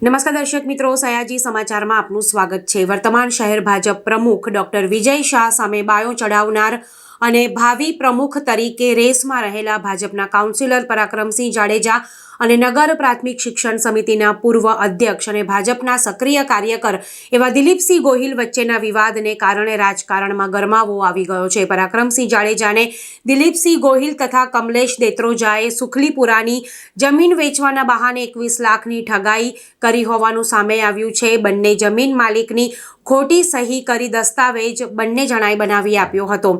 નમસ્કાર દર્શક મિત્રો, સયાજી સમાચારમાં આપનું સ્વાગત છે. વર્તમાન શહેર ભાજપ પ્રમુખ ડોક્ટર વિજય શાહ સામે બાયો ચડાવનાર અને ભાવિ પ્રમુખ તરીકે રેસમાં રહેલા ભાજપના કાઉન્સિલર પરાક્રમસિંહ જાડેજા અને નગર પ્રાથમિક શિક્ષણ સમિતિના પૂર્વ અધ્યક્ષ અને ભાજપના સક્રિય કાર્યકર એવા દિલીપસિંહ ગોહિલ વચ્ચેના વિવાદને કારણે રાજકારણમાં ગરમાવો આવી ગયો છે. પરાક્રમસિંહ જાડેજાને દિલીપસિંહ ગોહિલ તથા કમલેશ દેત્રોજાએ સુખલીપુરાની જમીન વેચવાના બહાને એકવીસ લાખની ઠગાઈ કરી હોવાનું સામે આવ્યું છે. બંને જમીન માલિકની ખોટી સહી કરી દસ્તાવેજ બંને જણાએ બનાવી આપ્યો હતો.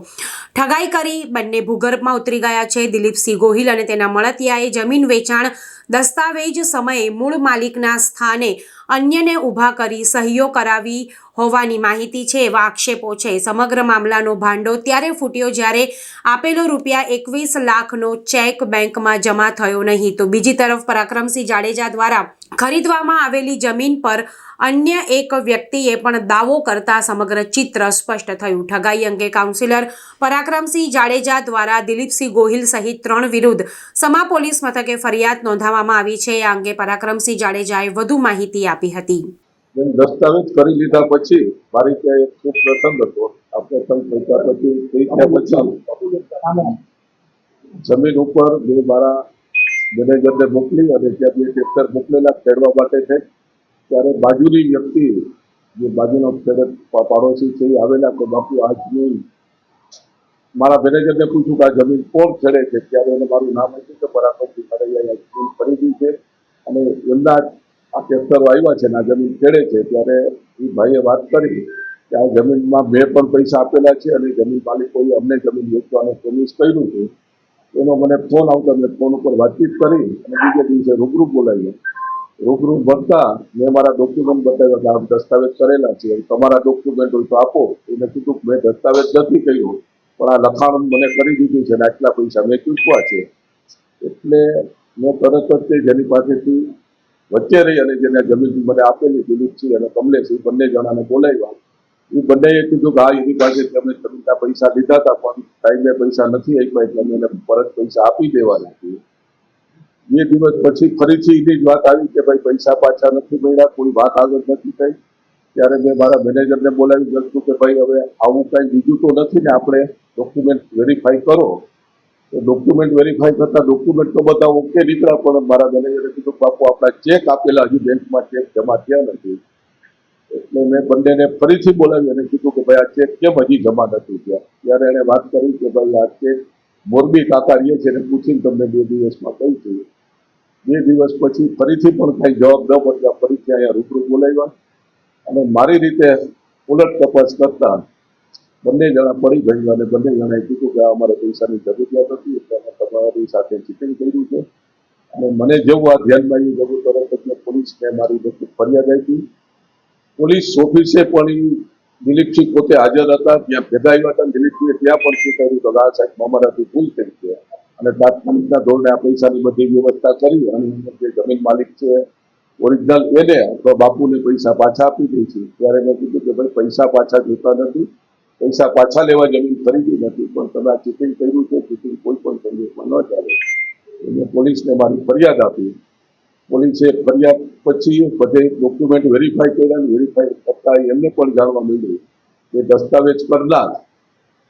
ઠગાઈ કરી બંને ભૂગર્ભમાં ઉતરી ગયા છે. દિલીપસિંહ ગોહિલ અને તેના મળતિયાએ જમીન વેચાણ દસ્તાવેજ સમયે મૂળ માલિકના સ્થાને અન્યને ઊભા કરી સહીઓ કરાવી હોવાની માહિતી છે એવા આક્ષેપો છે. સમગ્ર મામલાનો ભાંડો ત્યારે ફૂટ્યો જ્યારે આપેલો રૂપિયા એકવીસ લાખનો ચેક બેંકમાં જમા થયો નહીં. તો બીજી તરફ પરાક્રમસિંહ જાડેજા દ્વારા ખરીદવામાં આવેલી જમીન પર અન્ય એક વ્યક્તિએ પણ દાવો કરતા સમગ્ર ચિત્ર સ્પષ્ટ થયું. ઠગાઈ અંગે કાઉન્સિલર પરાક્રમસિંહ જાડેજા દ્વારા દિલીપસિંહ ગોહિલ સહિત ત્રણ વિરુદ્ધ સમા પોલીસ મથકે ફરિયાદ નોંધાવવામાં આવી છે. આ અંગે પરાક્રમસિંહ જાડેજાએ વધુ માહિતી આપી હતી. દસ્તાવેજ કરી લીધા પછી મારી ત્યાં એક ખૂબ પ્રસંગ હતો. આ પ્રસંગ પછી થઈ ગયા પછી જમીન ઉપર બે મારા મેનેજરને મોકલી અને ત્યાં બે ટ્રેક્ટર મોકલેલા ખેડવા માટે છે. ત્યારે બાજુની વ્યક્તિ, જે બાજુનો ખેડત પાડોશી છે, એ આવેલા કે બાપુ, આજ જમીન મારા મેનેજરને પૂછ્યું કે આ જમીન કોણ ખેડે છે? ત્યારે એને મારું નામ આપ્યું કે બરાબરથી મારે અહીંયા જમીન ખરીદી છે. અને એમના આ ટ્રેક્ટરો આવ્યા છે ને આ જમીન ખેડે છે. ત્યારે એ ભાઈએ વાત કરી કે આ જમીનમાં મેં પણ પૈસા આપેલા છે અને જમીન માલિકોએ અમને જમીન વેચવાનું પ્રોમિસ કર્યું છે. એનો મને ફોન આવતો, મેં ફોન ઉપર વાતચીત કરી અને બીજે દિવસે રૂબરૂ બોલાવ્યો રૂબરૂ ભરતા મેં મારા ડોક્યુમેન્ટ બતાવ્યા કે આ દસ્તાવેજ કરેલા છે. તમારા ડોક્યુમેન્ટ હોય તો આપો. એને કીધું મેં દસ્તાવેજ નથી કર્યું, પણ આ લખાણ મને કરી દીધું છે અને આટલા પૈસા મેં ચૂકવા છે. એટલે મેં તરત જ જેની પાસેથી વચ્ચે રહી અને જેને જમીન મને આપેલી દિલીપસિંહ અને કમલેશ એ બંને જણાને બોલાવ્યા. બંનેએ કીધું કે હા એની પાસેથી અમે જમીનના પૈસા લીધા હતા, પણ ટાઈમે પૈસા નથી આપ્યા એટલે અમે એને પરત પૈસા આપી દેવાના છીએ. બે દિવસ પછી ફરીથી એની જ વાત આવી કે ભાઈ પૈસા પાછા નથી મળ્યા, કોઈ વાત આગળ નથી થઈ. ત્યારે મેં મારા મેનેજરને બોલાવી કીધું કે ભાઈ હવે આવું કાંઈ બીજું તો નથી ને આપણે ડોક્યુમેન્ટ વેરીફાઈ કરો. તો ડોક્યુમેન્ટ વેરીફાઈ કરતા ડોક્યુમેન્ટ તો બધા ઓકે નીકળ્યા, પણ મારા મેનેજરે કીધું બાપુ આપણા ચેક આપેલા હજુ બેંકમાં ચેક જમા થયા નથી. એટલે મેં બંનેને ફરીથી બોલાવી અને કીધું કે ભાઈ આ ચેક કેમ હજી જમા નથી થયા? ત્યારે એણે વાત કરી કે ભાઈ આ ચેક મોરબી કાકારીએ છે એને પૂછીને તમને બે દિવસમાં કહી છું. બે દિવસ પછી ફરીથી પણ કાંઈ જવાબ ન મળ્યા, ફરીથી અહીંયા રૂબરૂ બોલાવ્યા. અને મારી રીતે ઉલટ તપાસ કરતા બંને જણા પડી ગયું અને બંને જણાએ કીધું કે અમારે પૈસાની જરૂરિયાત હતી, એટલે અમે તમારી સાથે ચીટિંગ કર્યું છે. અને મને જેવું આ ધ્યાનમાં આવ્યું, જવું તરત જ પોલીસને મારી ફરિયાદ આપી. પોલીસ ઓફિસે પણ દિલીપસિંહ પોતે હાજર હતા. ત્યાં ભેગા હતા દિલીપસિંહે ત્યાં પણ સ્વીકાર્યું કે આ સાહેબ અમારાથી ભૂલ કરી છે અને તાત્કાલિકના ધોરણે આ પૈસાની બધી વ્યવસ્થા કરી અને જે જમીન માલિક છે, ઓરિજિનલ એને અથવા બાપુને પૈસા પાછા આપી દે છે. ત્યારે મેં કીધું કે ભાઈ પૈસા પાછા જોતા નથી. પૈસા પાછા લેવા જમીન ખરીદી નથી. પણ તમે આ કર્યું છે, ચીટિંગ કોઈ પણ સંજોગમાં ન ચાલે. એને પોલીસને મારી ફરિયાદ આપી. પોલીસે ફરિયાદ પછી બધે ડોક્યુમેન્ટ વેરીફાઈ કર્યા વેરીફાઈ કરતા એમને પણ જાણવા મળ્યું કે દસ્તાવેજ કરનાર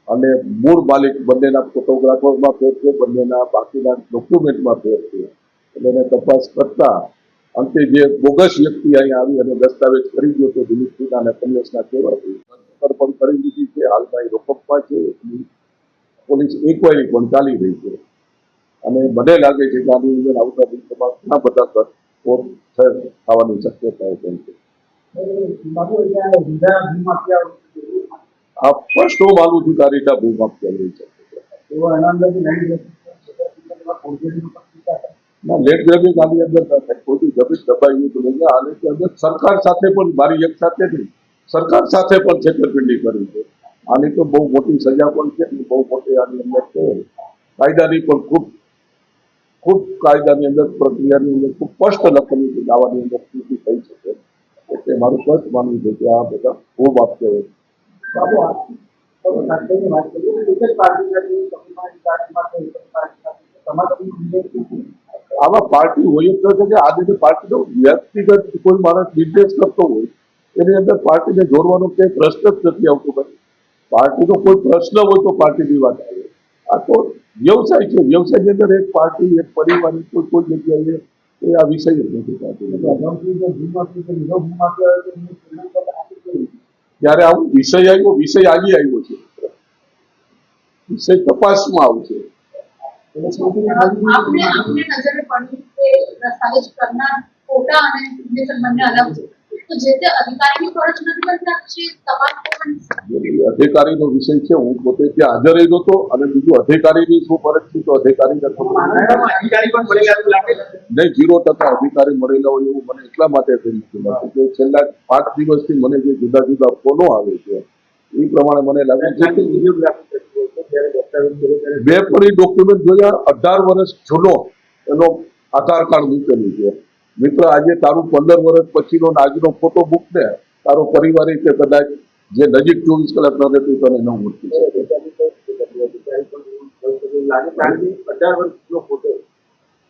અને મૂળ માલિક બંનેના ફોટોગ્રાફરમાં ફેર છે, બંનેના બાકીના ડોક્યુમેન્ટમાં ફેર છે. એને તપાસ કરતા અંતે જે બોગસ વ્યક્તિ અહીંયા આવી અને દસ્તાવેજ કરી ગયો તો દિલીપસિંહ અને કમલેશના કહેવાથી પણ કરી દીધી છે. હાલમાં એ રોકપમાં છે. પોલીસ ઇન્કવાયરી પણ ચાલી રહી છે. અને મને લાગે છે કે આની અંદર આવતા દિવસોમાં ઘણા બધા કોર્ટ થવાની શક્યતાઓ પણ છે. આ ફર્સ્ટ હું માનું છું. રીતે ભૂમાફિયા લઈ શકે અંદર ખોટી જમીન દબાઈ તો નહીં આની અંદર સરકાર સાથે પણ મારી એક સાથે નહીં. સરકાર સાથે પણ છેતરપિંડી કરી છે. આની તો બહુ મોટી સજા પણ છે બહુ મોટી આની અંદર છે. કાયદાની પણ ખૂબ ખૂબ કાયદાની અંદર પ્રક્રિયાની અંદર ખૂબ સ્પષ્ટ લખેલું છે દાવાની અંદર શું થઈ શકે. એટલે મારું સ્પષ્ટ માનવું છે કે આ બધા ખૂબ આપશે આ તો તમારા આવા પાર્ટી હોય જ નથી કે આજે પાર્ટીનો વ્યક્તિગત કોઈ માણસ નિર્દેશ કરતો હોય એની અંદર પાર્ટીને જોડવાનો ક્યાંય પ્રશ્ન જ નથી આવતો પાર્ટીનો કોઈ પ્રશ્ન હોય તો પાર્ટીની વાત આવે. આ તો વ્યવસાય છે. વ્યવસાયની અંદર એક પાર્ટી એક પરિવાર કોઈ કોઈ જગ્યાએ એ આ વિષય જ નથી પાર્ટીનો અગાઉથી જે ભૂમ આપી છે બીજો ભૂમ આપ્યો હોય તો એમને શ્રીલંકા આપી કેવી રીતે? ત્યારે આવું વિષય આવ્યો વિષય આજે આવ્યો છે. વિષય તપાસમાં આવશે. આપણે આપને નજરે પડ્યું કે દસ્તાવેજ કરનાર ફોટા અને બંને અલગ છે. અધિકારીની વિષય છે હું પોતે ત્યાં હાજર રહ્યો હતો અને બીજું અધિકારીની શું ફરજ છે તો અધિકારી. નહીં ઝીરો ટકા અધિકારી મળેલા હોય એવું મને એટલા માટે થઈ નથી કે છેલ્લા પાંચ દિવસથી મને જે જુદા જુદા ફોનો આવે છે એ પ્રમાણે મને લાગે છે બે પડી ડોક્યુમેન્ટ જોયા અઢાર વર્ષ જૂનો એનો આધાર કાર્ડ મૂકેલું છે. મિત્ર, આજે તારું પંદર વર્ષ પછીનો આજનો ફોટો બુક ને તારો પરિવાર કે કદાચ જે નજીક ચોવીસ કલાક ન રહેતું તને ન ફોટો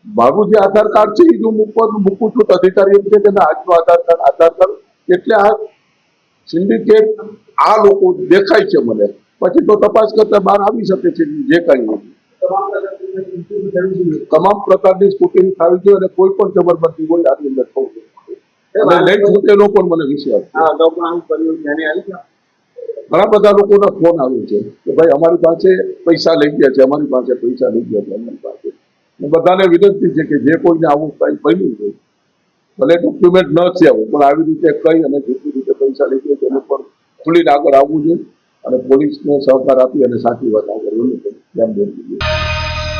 મારું જે આધાર કાર્ડ છે એ મૂકવાનું મૂકું છું. તો અધિકારી એમ છે કે આજનો આધાર કાર્ડ આધાર કાર્ડ. એટલે આ સિન્ડિકેટ આ લોકો દેખાય છે મને. પછી તો તપાસ કરતા બહાર આવી શકે છે, જે કાંઈ હોય. તમામ પ્રકારની ઇન્ટરવ્યુ થવી જોઈએ. જોઈએ અને કોઈ પણ જબરબસ્તી કોઈ આની અંદર થવું જોઈએ. અને લઈ પણ મને વિશ્વાસ ઘણા બધા લોકોના ફોન આવે છે કે ભાઈ અમારી પાસે પૈસા લઈ ગયા છે અમારી પાસે પૈસા લઈ ગયા છે અમારી પાસે. બધાને વિનંતી છે કે જે કોઈને આવું કંઈ બન્યું છે ભલે ડોક્યુમેન્ટ ન થયા હોય પણ આવી રીતે કઈ અને જેટલી રીતે પૈસા લઈ ગયા તેને પણ ખુલીને આગળ આવવું જોઈએ અને પોલીસને સહકાર આપી અને સાચી વાત આગળ વધવું પણ ધ્યાન દેવું જોઈએ